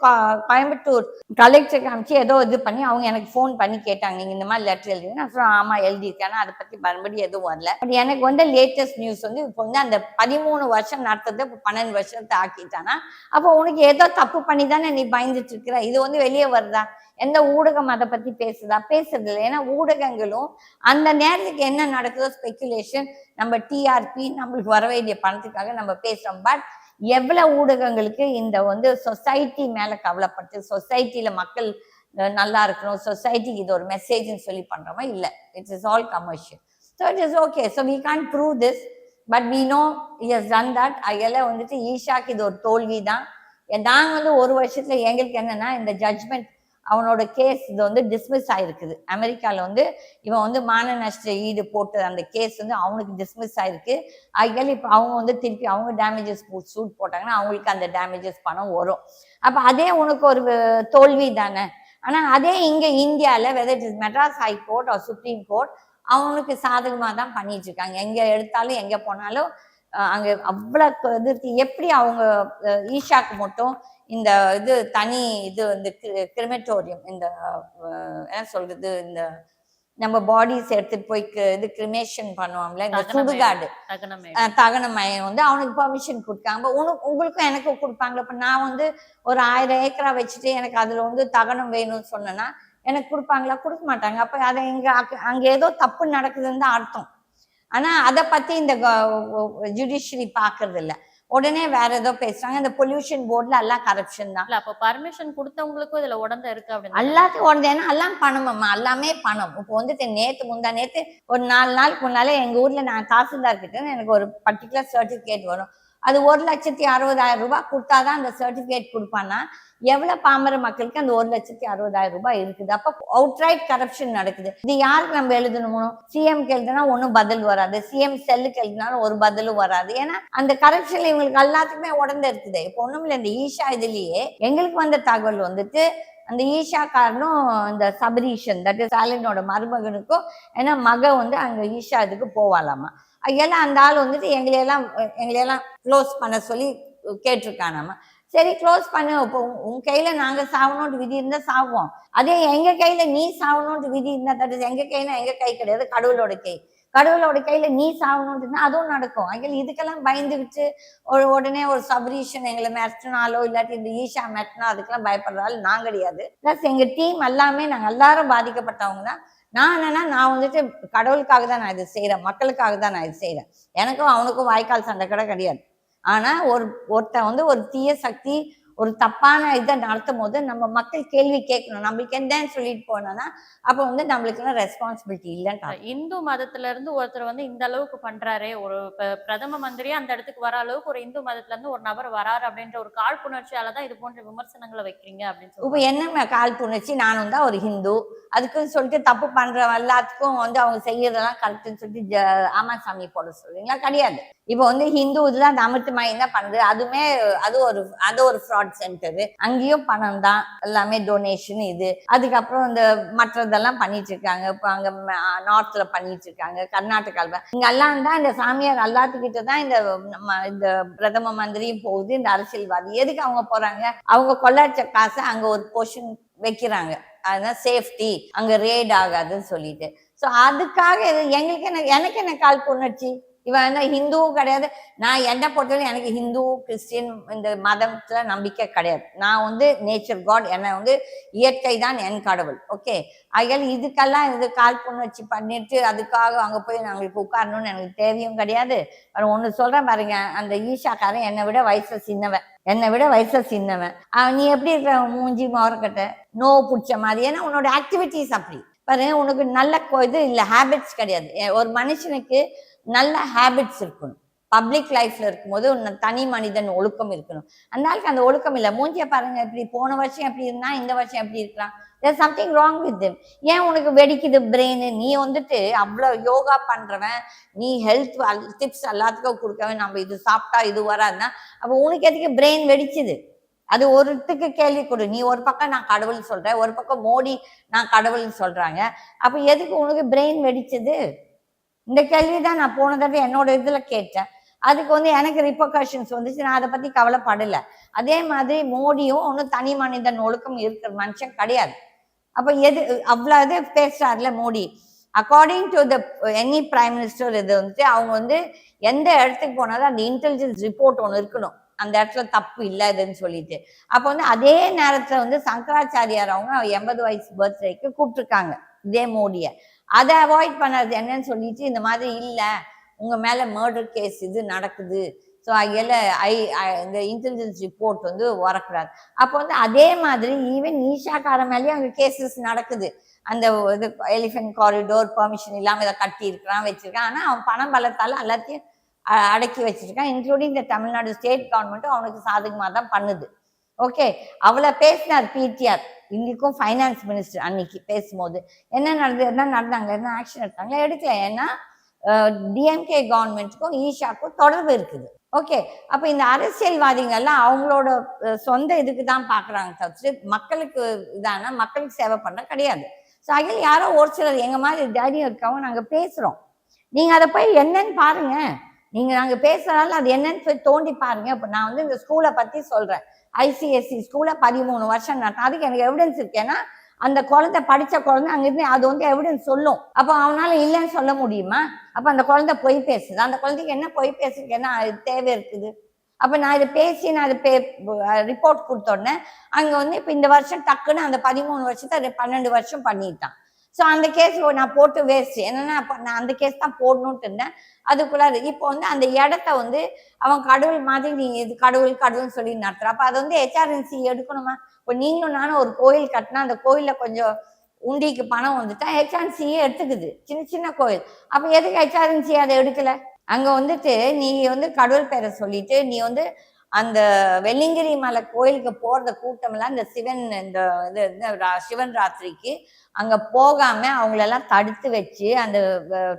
கோயம்புத்தூர் கலெக்டர் காமிச்சு ஏதோ இது பண்ணி அவங்க எனக்கு ஃபோன் பண்ணி கேட்டாங்க நீங்கள் இந்த மாதிரி லெட்டர் எழுதி நான் சொன்னேன் ஆமாம் எழுதியிருக்கேன். அதை பற்றி மறுபடியும் எதுவும் வரல. பட் எனக்கு வந்து லேட்டஸ்ட் நியூஸ் வந்து இப்போ வந்து அந்த பதிமூணு வருஷம் நடத்தது இப்போ பன்னெண்டு வருஷத்தை ஆக்கிட்டானா. அப்போ உனக்கு ஏதோ தப்பு பண்ணி தானே நீ பயந்துட்டு இருக்கிற? இது வந்து வெளியே வருதா? எந்த ஊடகம் அதை பத்தி பேசுதா? பேசுறது இல்லை ஏன்னா ஊடகங்களும் அந்த நேரத்துக்கு என்ன நடக்குதோ ஸ்பெக்குலேஷன் நம்ம டிஆர்பி நம்மளுக்கு வர வேண்டிய பணத்துக்காக நம்ம பேசுறோம். பட் எவ்வளவு ஊடகங்களுக்கு இந்த வந்து சொசைட்டி மேல கவலைப்பட்டு சொசைட்டில மக்கள் நல்லா இருக்கணும் சொசைட்டிக்கு இது ஒரு மெசேஜ்னு சொல்லி பண்றோமா? இல்ல. It's is all commercial so it is okay so we can prove this but we know is done that அதில் வந்துட்டு ஈஷாக்கு இது ஒரு தோல்வி தான் நாங்கள் வந்து ஒரு வருஷத்துல எங்களுக்கு என்னன்னா இந்த ஜட்ஜ்மெண்ட் அவனோட கேஸ் இது வந்து டிஸ்மிஸ் ஆயிருக்குது. அமெரிக்காவில் வந்து இவன் வந்து மான நஷ்ட ஈடு போட்ட அந்த கேஸ் வந்து அவனுக்கு டிஸ்மிஸ் ஆயிருக்கு. ஆகியால் இப்போ அவங்க வந்து திருப்பி அவங்க டேமேஜஸ் சூட் போட்டாங்கன்னா அவங்களுக்கு அந்த டேமேஜஸ் பணம் வரும். அப்போ அதே உனக்கு ஒரு தோல்வி தானே. ஆனால் அதே இங்கே இந்தியாவில் whether it is Madras High Court or Supreme Court அவனுக்கு சாதகமாக தான் பண்ணிட்டு இருக்காங்க. எங்கே எடுத்தாலும் எங்கே போனாலும் அங்கே அவ்வளோ இது எப்படி அவங்க ஈஷாக்கு மட்டும் இந்த இது தனி இது வந்து கிரிமெட்டோரியம் இந்த என்ன சொல்றது இந்த நம்ம பாடிஸ் எடுத்துட்டு போய் இது கிரிமேஷன் பண்ணுவாங்கல்ல இந்த. சுடுகாடு. தகன மையம். வந்து அவனுக்கு பெர்மிஷன் கொடுக்காங்க. உனக்கு உங்களுக்கும் எனக்கும் கொடுப்பாங்களா? இப்ப நான் வந்து ஒரு ஆயிரம் ஏக்கரா வச்சுட்டு எனக்கு அதுல வந்து தகனம் வேணும்னு சொன்னேன்னா எனக்கு கொடுப்பாங்களா? கொடுக்க மாட்டாங்க. அப்ப அதை இங்க அங்க- அங்க ஏதோ தப்பு நடக்குதுன்னு தான் அர்த்தம். ஆனா அதை பத்தி இந்த ஜுடிஷியரி பாக்குறது இல்ல உடனே வேற ஏதோ பேசுறாங்க. இந்த பொல்யூஷன் போர்ட்ல எல்லாம் கரப்ஷன் தான். அப்ப பர்மிஷன் கொடுத்தவங்களுக்கும் இதுல உடந்த இருக்கு அப்படின்னு? எல்லாத்தையும் உடனே ஏன்னா எல்லாம் பணம் அம்மா. எல்லாமே பணம். இப்போ வந்துட்டு நேத்து முந்தா நேத்து ஒரு நாலு நாளுக்கு முன்னாலே எங்க ஊர்ல நான் தாசில்தார் கிட்ட எனக்கு ஒரு பர்டிகுலர் சர்டிபிகேட் வரும். அது ஒரு லட்சத்தி அறுபதாயிரம் ரூபாய் கொடுத்தாதான் அந்த சர்டிஃபிகேட் கொடுப்பான்னா எவ்வளவு பாமர மக்களுக்கு அந்த ஒரு லட்சத்தி அறுபதாயிரம் ரூபாய் இருக்குது. அப்ப அவுட்ரைட் கரப்ஷன் நடக்குது. இது யாருக்கு நம்ம எழுதணுமோ? சிஎம்க்கு எழுதுனா ஒன்றும் பதில் வராது. சிஎம் செல்லுக்கு எழுதினாலும் ஒரு பதிலும் வராது. ஏன்னா அந்த கரப்ஷன்ல இவங்களுக்கு எல்லாத்துக்குமே உடந்து இருக்குது. இப்போ ஒண்ணும் இல்லை இந்த ஈஷா இதுலயே எங்களுக்கு வந்த தகவல் வந்துட்டு அந்த ஈஷாக்காரனும் இந்த சபரீஷன் தட் இஸ் ஸ்டாலினோட மருமகனுக்கும் ஏன்னா மக வந்து அங்க ஈஷா இதுக்கு போவாலாமா எல்லாம் அந்த ஆள் வந்துட்டு எங்களையெல்லாம் எங்களையெல்லாம் க்ளோஸ் பண்ண சொல்லி கேட்டிருக்கானாமா சரி க்ளோஸ் பண்ணு. இப்போ உன் கையில் கையில நாங்க விதி இருந்தா சாவோம் அதே எங்க கையில நீ சாவணும்னு விதி இருந்தா தட் இஸ் எங்க கைனா எங்க கை கிடையாது கடவுளோட கை. கடவுளோட கையில நீ சாவணும்னு அதுவும் நடக்கும். எங்கள் இதுக்கெல்லாம் பயந்துகிட்டு ஒரு உடனே ஒரு சபரீஷன் எங்களை மிரட்டினாலோ இல்லாட்டி இந்த ஈஷா மிரட்டினா அதுக்கெல்லாம் பயப்படுறாள் நான் கிடையாது. ப்ளஸ் எங்க டீம் எல்லாமே நாங்கள் எல்லாரும் பாதிக்கப்பட்டவங்க தான். நான் என்னன்னா நான் வந்துட்டு கடவுளுக்காக தான் நான் இது செய்றேன் மக்களுக்காக தான் நான் இது செய்கிறேன் எனக்கும் அவனுக்கும் வாய்க்கால் சண்டை கூட கிடையாது. ஆனா ஒரு ஒருத்தன் வந்து ஒரு தீய சக்தி ஒரு தப்பான இதை நடத்தும் போது நம்ம மக்கள் கேள்வி கேட்கணும். நம்மளுக்கு என்னன்னு சொல்லிட்டு போனோம்னா அப்போ வந்து நம்மளுக்குலாம் ரெஸ்பான்சிபிலிட்டி இல்லைன்னு இந்து மதத்துல இருந்து ஒருத்தர் வந்து இந்த அளவுக்கு பண்றாரே ஒரு பிரதம மந்திரியே அந்த இடத்துக்கு வர அளவுக்கு ஒரு இந்து மதத்துல இருந்து ஒரு நபர் வராரு அப்படின்ற ஒரு காழ்ப்புணர்ச்சியால தான் இது போன்ற விமர்சனங்களை வைக்கிறீங்க அப்படின்னு இப்போ என்ன காழ்ப்புணர்ச்சி? நானும் தான் ஒரு ஹிந்து. அதுக்குன்னு சொல்லிட்டு தப்பு பண்ற எல்லாத்துக்கும் வந்து அவங்க செய்யறதெல்லாம் கரெக்ட்னு சொல்லிட்டு ஆமா சாமி போட சொல்றீங்களா? கிடையாது. இப்போ வந்து ஹிந்து இதுல அந்த அமிர்த தான் பண்ணுது? அதுவுமே அது ஒரு அது ஒரு ஃப்ராட் சென்டர் அங்கேயும் பணம் தான். எல்லாமே டொனேஷன் இது. அதுக்கப்புறம் இந்த மற்றதெல்லாம் பண்ணிட்டு இருக்காங்க. இப்போ அங்க நார்த்ல பண்ணிட்டு இருக்காங்க. கர்நாடகாவில் இங்கெல்லாம் தான் இந்த சாமியார் எல்லாத்துக்கிட்ட தான் இந்த நம்ம இந்த பிரதம மந்திரியும் போகுது. இந்த அரசியல்வாதி. எதுக்கு அவங்க போறாங்க? அவங்க கொள்ளாச்ச காசை அங்க ஒரு போர்ஷன் வைக்கிறாங்க. அதனால் சேஃப்டி அங்கே ரேட் ஆகாதுன்னு சொல்லிட்டு. ஸோ அதுக்காக இது எங்களுக்கு என்ன எனக்கு என்ன கால் புணர்ச்சி? இவன் என்ன ஹிந்துவும் கிடையாது. நான் என்ன பொறுத்தவரை எனக்கு ஹிந்து கிறிஸ்டின் இந்த மதத்துல நம்பிக்கை கிடையாது. நான் வந்து நேச்சர் காட் என்னை வந்து இயற்கை தான் என் கடவுள். ஓகே ஆகையால் இதுக்கெல்லாம் இது கால் பொண்ணு வச்சு பண்ணிட்டு அதுக்காக அங்கே போய் நாங்களுக்கு உட்காரணும்னு எனக்கு தேவையும் கிடையாது. அப்புறம் ஒன்று சொல்கிறேன் பாருங்க அந்த ஈஷாக்காரன் என்னை விட வயசில் சின்னவன். என்னை விட வயசில் சின்னவன். அவன் நீ எப்படி இருக்கிற மூஞ்சி மோர்கிட்ட நோ பிடிச்ச மாதிரி. ஏன்னா உன்னோட ஆக்டிவிட்டிஸ் அப்படி. பாருங்க உனக்கு நல்ல இது இல்லை ஹேபிட்ஸ் கிடையாது. ஒரு மனுஷனுக்கு நல்ல ஹேபிட்ஸ் இருக்கணும். பப்ளிக் லைஃப்ல இருக்கும்போது உன்னை தனி மனிதன் ஒழுக்கம் இருக்கணும். அந்த ஆளுக்கு அந்த ஒழுக்கம் இல்லை. மூஞ்சிய பாருங்க இப்படி போன வருஷம் எப்படி இருந்தா இந்த வருஷம் எப்படி இருக்கலாம்? There something wrong with them ஏன் உனக்கு வெடிக்குது பிரெயின் நீ வந்துட்டு அவ்வளோ யோகா பண்றவன். நீ ஹெல்த் டிப்ஸ் எல்லாத்துக்கும் கொடுக்கவன். நம்ம இது சாப்பிட்டா இது வராதுன்னா அப்போ உனக்கு எதுக்கு பிரெயின் வெடிச்சுது? அது ஒருத்துக்கு கேள்வி கொடு. நீ ஒரு பக்கம் நான் கடவுள் சொல்றேன் ஒரு பக்கம் மோடி நான் கடவுள்னு சொல்றாங்க. அப்போ எதுக்கு உனக்கு பிரெயின் வெடிச்சது? இந்த கேள்வி தான் நான் போன தடவை என்னோட இதில் கேட்டேன். அதுக்கு வந்து எனக்கு ரிப்பர்கஷன்ஸ் வந்துச்சு. நான் அதை பற்றி கவலைப்படல. அதே மாதிரி மோடியும் ஒன்றும் தனி மனிதன் ஒழுக்கம் இருக்கிற மனுஷன் கிடையாது. அப்போ எது அவ்வளோ இது பேசுறாருல Modi. According to the any prime minister இது வந்துட்டு அவங்க வந்து எந்த இடத்துக்கு போனாலும் அந்த இன்டெலிஜென்ஸ் ரிப்போர்ட் ஒன்று இருக்கணும். அந்த இடத்துல தப்பு இல்லை இதுன்னு சொல்லிட்டு. அப்போ வந்து அதே நேரத்தில் வந்து சங்கராச்சாரியார் அவங்க எண்பது வயசு பர்த்டேக்கு கூப்பிட்டுருக்காங்க. இதே மோடியை. அதை அவாய்ட் பண்ணுறது என்னன்னு சொல்லிட்டு இந்த மாதிரி இல்லை. உங்கள் மேலே மர்டர் கேஸ் இது நடக்குது. ஸோ அதில் ஐ இந்த இன்டெலிஜென்ஸ் ரிப்போர்ட் வந்து வரக்கூடாது. அப்போ வந்து அதே மாதிரி ஈவன் ஈஷாக்கார மேலேயும் அங்கே கேசஸ் நடக்குது. அந்த இது எலிஃபென்ட் காரிடோர் பெர்மிஷன் இல்லாமல் இதை கட்டி இருக்கிறான் ஆனால் அவன் பணம் பலத்தால் எல்லாத்தையும் அ- அடக்கி வச்சிருக்கான் இன்க்ளூடிங் இந்த தமிழ்நாடு ஸ்டேட் கவர்மெண்ட்டும் அவனுக்கு சாதகமாக தான் பண்ணுது. ஓகே அவளை பேசினார் பிடிஆர் இன்றைக்கும் ஃபைனான்ஸ் மினிஸ்டர் அன்னைக்கு பேசும்போது என்ன நடந்தது என்ன நடந்தாங்க? என்ன ஆக்ஷன் எடுத்தாங்க? எடுக்கல. ஏன்னா டிஎம்கே கவர்மெண்ட்டுக்கும் ஈஷாக்கும் தொடர்பு இருக்குது. ஓகே அப்போ இந்த அரசியல்வாதிகள் எல்லாம் அவங்களோட சொந்த இதுக்கு தான் பார்க்குறாங்க தவிர்த்து மக்களுக்கு இதான மக்களுக்கு சேவை பண்ண கிடையாது. ஸோ அதில் யாரோ ஒரு சிலர் எங்கள் மாதிரி தைரியம் இருக்கவங்க நாங்கள் பேசுகிறோம் நீங்கள் அதை போய் என்னன்னு பாருங்கள் நீங்க நாங்க பேசுறதால அது என்னன்னு போய் தோண்டி பாருங்க. இப்ப நான் வந்து இந்த ஸ்கூலை பத்தி சொல்றேன். ஐசிஎஸ்சி ஸ்கூலை பதிமூணு வருஷம் நடத்த அதுக்கு எனக்கு எவிடன்ஸ் இருக்கு ஏன்னா அந்த குழந்தை படிச்ச குழந்தை அங்க இருந்து அது வந்து எவிடன்ஸ் சொல்லும். அப்போ அவனால இல்லைன்னு சொல்ல முடியுமா? அப்ப அந்த குழந்தை பொய் பேசுது. அந்த குழந்தைக்கு என்ன பொய் பேசுறதுக்கு என்ன அது தேவை இருக்குது? அப்ப நான் இதை பேசி நான் அதை பே ரிப்போர்ட் கொடுத்தோடனே அங்க வந்து இப்ப இந்த வருஷம் டக்குன்னு அந்த பதிமூணு வருஷத்தை பன்னெண்டு வருஷம் பண்ணிட்டான். ஸோ அந்த கேஸ் நான் போட்டு வேஸ்ட் என்னன்னா நான் அந்த கேஸ் தான் போடணும்ட்டு இருந்தேன். அதுக்குள்ள இப்போ வந்து அந்த இடத்த வந்து அவன் கடவுள் மாதிரி நீ இது கடவுள் கடவுள்னு சொல்லி நடத்துற. அப்போ அதை வந்து ஹெச்ஆர்என்சி எடுக்கணுமா? இப்போ நீங்களும் நானும் ஒரு கோயில் கட்டினா அந்த கோயிலில் கொஞ்சம் உண்டிக்கு பணம் வந்துட்டா ஹெச்ஆர்என்சியே எடுத்துக்குது. சின்ன சின்ன கோயில். அப்போ எதுக்கு ஹெச்ஆர்என்சி அதை எடுக்கலை? அங்கே வந்துட்டு நீ வந்து கடவுள் பேரை சொல்லிட்டு நீ வந்து அந்த வெள்ளிங்கிரி மலை கோயிலுக்கு போகிறத கூட்டமெல்லாம் இந்த சிவன் இந்த இது இந்த ரா- சிவன் ராத்திரிக்கு அங்கே போகாம அவங்களெல்லாம் தடுத்து வச்சு அந்த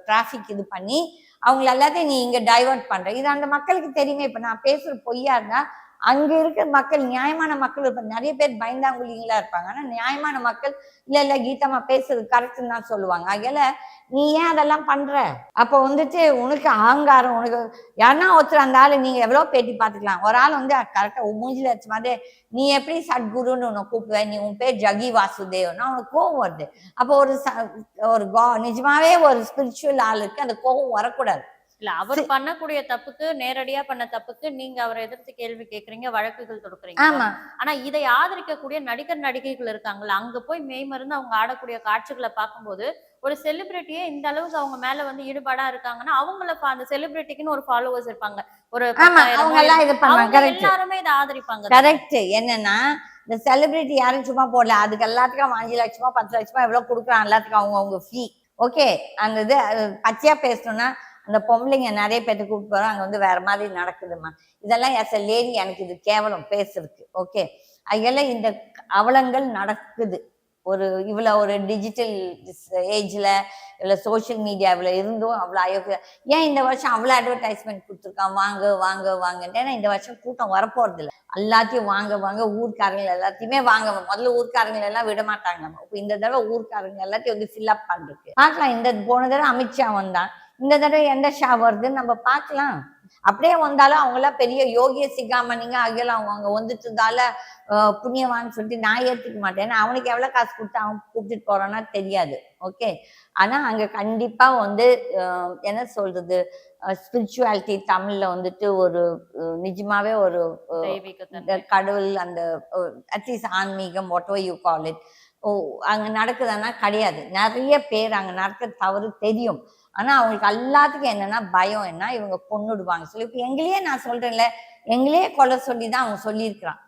டிராஃபிக் இது பண்ணி அவங்கள எல்லாத்தையும் நீ இங்கே டைவர்ட் பண்ணுற இது அந்த மக்களுக்கு தெரியுமே. இப்போ நான் பேசுகிற பொய்யா இருந்தால் அங்க இருக்கிற மக்கள் நியாயமான மக்கள் இருப்பாங்க நிறைய பேர் பயந்தாங்குழிங்களா இருப்பாங்க. ஆனா நியாயமான மக்கள் இல்ல இல்ல கீதம்மா பேசுறது கரெக்டுன்னு தான் சொல்லுவாங்க. அதனால நீ ஏன் அதெல்லாம் பண்ற? அப்ப வந்துட்டு உனக்கு அகங்காரம் உனக்கு யாருன்னா ஒருத்தர் அந்த ஆள் நீங்க எவ்வளவு பேட்டி பார்த்துக்கலாம். ஒரு ஆள் வந்து கரெக்டா மூஞ்சில வச்ச மாதிரி நீ எப்படி சத்குருன்னு உன்னை கூப்பிடுவ? நீ உன் பேர் ஜகி வாசுதேவ்னா உனக்கு கோவம் வருது. அப்போ ஒரு ச- ஒரு கா நிஜமாவே ஒரு ஸ்பிரிச்சுவல் ஆளுக்கு அந்த கோவம் வரக்கூடாது. இல்ல அவர் பண்ணக்கூடிய தப்புக்கு நேரடியா பண்ண தப்புக்கு நீங்க அவரை எதிர்த்து கேள்வி கேக்குறீங்க வழக்குகள் தொடுக்குறீங்க. ஆமா. ஆனா இதை ஆதரிக்கக்கூடிய நடிகர் நடிகைகள் இருக்காங்கல்ல அங்க போய் மெய்மருந்து அவங்க ஆடக்கூடிய காட்சிகளை பார்க்கும்போது ஒரு செலிபிரிட்டியே இந்த அளவுக்கு அவங்க மேல வந்து ஈடுபாடா இருக்காங்கன்னா அவங்கள அந்த செலிபிரிட்டிக்குன்னு ஒரு ஃபாலோவர்ஸ் இருப்பாங்க. ஒரு அவங்க எல்லாம் இது பண்ணுவாங்க. எல்லாருமே இதை ஆதரிப்பாங்க. கரெக்ட் என்னன்னா இந்த செலிபிரிட்டி யாரும் சும்மா போடல. அதுக்கு எல்லாத்துக்கும் அஞ்சு லட்சமா பத்து லட்சமா எவ்வளவு கொடுக்குறான் எல்லாத்துக்கும் அவங்க அவங்க ஃபீ ஓகே அந்த இது பச்சையா பேசணும்னா அந்த பொம்பளைங்க நிறைய பேர்த்து கூப்பிட்டு போகிறோம் அங்கே வந்து வேற மாதிரி நடக்குதுமா இதெல்லாம் எஸ் எ லேடி எனக்கு இது கேவலம் பேசுறதுக்கு ஓகே அதெல்லாம் இந்த அவலங்கள் நடக்குது. ஒரு இவ்வளோ ஒரு டிஜிட்டல் ஏஜில் இவ்வளோ சோஷியல் மீடியாவில் இருந்தும் அவ்வளோ அயோக்கிய ஏன் இந்த வருஷம் அவ்வளோ அட்வர்டைஸ்மெண்ட் கொடுத்துருக்கான்? வாங்க வாங்க வாங்கன்ட்டு ஏன்னா இந்த வருஷம் கூட்டம் வரப்போகிறது இல்லை எல்லாத்தையும் வாங்க வாங்க ஊர்க்காரங்க எல்லாத்தையுமே வாங்க முதல்ல ஊர்க்காரங்க எல்லாம் விட மாட்டாங்க இப்போ இந்த தடவை ஊர்க்காரங்க எல்லாத்தையும் வந்து ஃபில் பண்ணிருக்கு பார்க்கலாம் இந்த போன தடவை அமித்ஷா வந்தான். இந்த தடவை எந்த ஷா வருதுன்னு நம்ம பார்க்கலாம். அப்படியே வந்தாலும் அவங்களாம் பெரிய யோகிய சிகாமணிங்க ஆகியெல்லாம் அவங்க அங்க வந்துட்டதால அஹ், புண்ணியவான்னு சொல்லிட்டு நான் ஏத்துக்க மாட்டேன். அவனுக்கு எவ்வளவு காசு கொடுத்து அவன் கூப்பிட்டுட்டு போறான்னா தெரியாது. ஓகே? ஆனா அங்க கண்டிப்பா வந்து என்ன சொல்றது? ஸ்பிரிச்சுவாலிட்டி தமிழ்ல வந்துட்டு ஒரு நிஜமாவே ஒரு கடவுள் அந்த அட்லீஸ்ட் ஆன்மீகம் வாட் யூ கால் இட் ஓ அங்க நடக்குதுன்னா கிடையாது. நிறைய பேர் அங்க நடக்க தவறு தெரியும். ஆனால் அவங்களுக்கு எல்லாத்துக்கும் என்னன்னா பயம் என்ன இவங்க கொண்டுடுவாங்க சொல்லி இப்போ எங்களையே நான் சொல்றேன்ல எங்களையே கொலை சொல்லி தான் அவங்க சொல்லியிருக்கிறான்.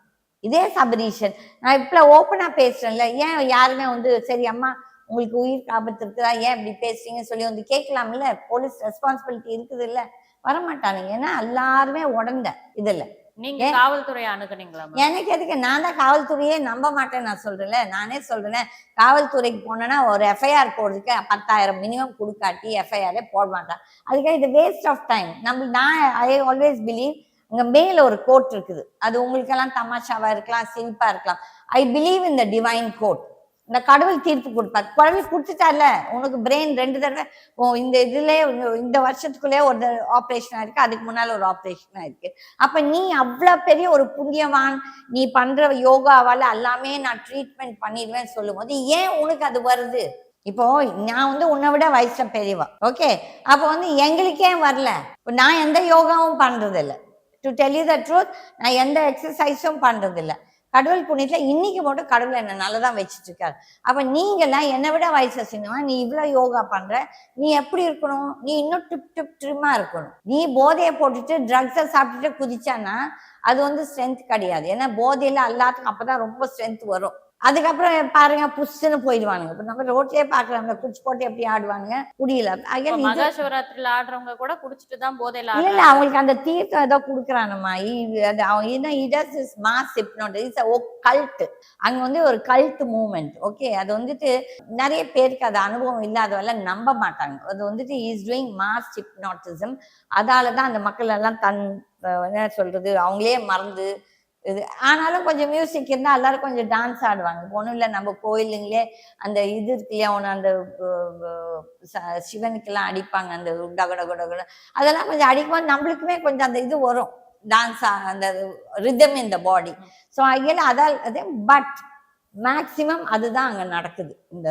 இதே சபரீஷன். நான் இப்போ ஓப்பனாக பேசுறேன்ல ஏன் யாருமே வந்து சரி அம்மா உங்களுக்கு உயிர் ஆபத்து இருக்குதா ஏன் இப்படி பேசுறீங்கன்னு சொல்லி வந்து கேட்கலாம்ல? போலீஸ் ரெஸ்பான்சிபிலிட்டி இருக்குது இல்லை வரமாட்டானுங்க. ஏன்னா எல்லாருமே உடந்த இதில். நீங்க ஏன்? காவல்துறையை அணுகுனீங்களா? எனக்கு எதுக்கு? நான் தான் காவல்துறையே நம்ப மாட்டேன் நான் சொல்றேன்ல. நானே சொல்றேன் காவல்துறைக்கு போனேன்னா ஒரு எஃப்ஐஆர் போடுறதுக்கு பத்தாயிரம் மினிமம் கொடுக்காட்டி எஃப்ஐஆரே போட மாட்டான் அதுக்காக இது வேஸ்ட் ஆஃப் டைம் நம்ம நான் ஐ ஆல்வேஸ் பிலீவ் அங்க மேல ஒரு கோட் இருக்குது. அது உங்களுக்கெல்லாம் தமாஷாவா இருக்கலாம் சிரிப்பா இருக்கலாம். I believe in the divine God இந்த கடவுள் தீர்ப்பு கொடுப்பார். கடவுள் கொடுத்துட்டார்ல உனக்கு பிரெயின் ரெண்டு தடவை ஓ இந்த இதுல இந்த வருஷத்துக்குள்ளே ஒரு ஆப்ரேஷன் ஆயிருக்கு அதுக்கு முன்னால ஒரு ஆப்ரேஷன் ஆயிருக்கு அப்ப நீ அவ்வளோ பெரிய ஒரு புண்ணியவான் நீ பண்ற யோகாவால எல்லாமே நான் ட்ரீட்மெண்ட் பண்ணிடுவேன் சொல்லும் போது ஏன் உனக்கு அது வருது? இப்போ நான் வந்து உன்னை விட வயசுல பெரியவா ஓகே அப்போ வந்து எங்களுக்கே வரல? இப்போ நான் எந்த யோகாவும் பண்றது to tell you the truth நான் எந்த எக்ஸசைஸும் பண்றது கடவுள் புண்ணியத்தில் இன்னைக்கு மட்டும் கடவுள் என்ன நல்லதான் வச்சுட்டு இருக்காரு அப்போ நீங்களாம் என்னை விட வயசு சின்னவன் நீ இவ்வளோ யோகா பண்ணுற நீ எப்படி இருக்கணும்? நீ இன்னும் டிப் டிப் ட்ரிம்மா இருக்கணும். நீ போதையை போட்டுட்டு ட்ரக்ஸை சாப்பிட்டுட்டு குதிச்சானா அது வந்து ஸ்ட்ரென்த் கிடையாது. ஏன்னா போதையில் எல்லாத்துக்கும் அப்போ தான் ரொம்ப ஸ்ட்ரென்த் வரும். அதுக்கப்புறம் பாருங்க புஷ்ஷுன்னு போயிடுவானுங்க. இப்ப நம்ம ரோட்லயே பாக்கலாம்ல குடிச்சு போட்டு எப்படி ஆடுவானுங்க? குடியில இப்ப Again, இது- மகா சிவராத்திரியில ஆடுறவங்க கூட குடிச்சிட்டு தான் போதையில இல்ல அவங்களுக்கு அந்த தீர்த்தம் ஏதோ குடுக்குறானம்மா அது அவன் என்ன it's is mass hypnotism or cult அங்க வந்து ஒரு கல்ட் மூமெண்ட் ஓகே அது வந்துட்டு நிறைய பேருக்கு அது அனுபவம் இல்லாதவெல்லாம் நம்ப மாட்டாங்க. அது வந்துட்டு இஸ் டூயிங் மாஸ் ஹிப்னாட்டிசம் அதால தான் அந்த மக்கள் எல்லாம் தன் என்ன சொல்றது அவங்களே மறந்து இது ஆனாலும் கொஞ்சம் மியூசிக் இருந்தால் எல்லாரும் கொஞ்சம் டான்ஸ் ஆடுவாங்க. ஒன்றும் இல்லை நம்ம கோயிலுங்களே அந்த இது இருக்கு இல்லையா ஒன்று அந்த சிவனுக்கெல்லாம் அடிப்பாங்க அந்த டகட குடகுட அதெல்லாம் கொஞ்சம் அடிக்கும்போது நம்மளுக்குமே கொஞ்சம் அந்த இது வரும். டான்ஸ் அந்த ரிதம் இந்த பாடி ஸோ அகையில் அதால் அதே பட் மேக்சிமம் அதுதான் அங்கே நடக்குது இந்த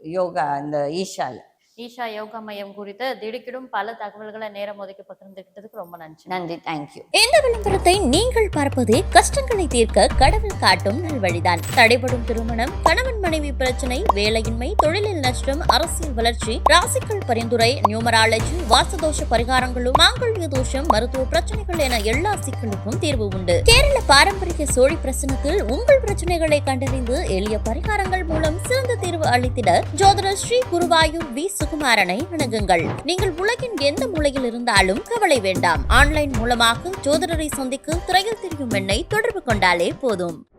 யோகா இந்த ஈஷாவில் ஈஷா யோகா மையம் குறித்து திடுக்கிடும் பல தகவல்களை நேரம் ஒதுக்கி பகிர்ந்துகிட்டதுக்கு ரொம்ப நன்றி. நன்றி தேங்க்யூ இந்த விளம்பரத்தை நீங்கள் பார்ப்பது கஷ்டங்களை தீர்க்க கடவுள் காட்டும் நல்வழிதான். தடைபடும் திருமணம் கணவன் மனைவி பிரச்சனை வேலையின்மை தொழிலில் நஷ்டம் அரசியல் வளர்ச்சி ராசிக்கல் பரிந்துரை நியூமராலஜி வாசதோஷ பரிகாரங்களும் மாங்கல்ய தோஷம் மருத்துவ பிரச்சனைகள் என எல்லா சிக்கலுக்கும் தீர்வு உண்டு. கேரள பாரம்பரிய சோழி பிரசனத்தில் உங்கள் பிரச்சனைகளை கண்டறிந்து எளிய பரிகாரங்கள் மூலம் சிறந்த தீர்வு அளித்திட ஜோதிடர் ஸ்ரீ குருவாயூர் வி ராஜகுமாரனை அணுகுங்கள் நீங்கள் உலகின் எந்த மூலையில் இருந்தாலும் கவலை வேண்டாம். ஆன்லைன் மூலமாக ஜோதிடரை சந்திக்க திரையில் தெரியும் எண்ணை தொடர்பு கொண்டாலே போதும்.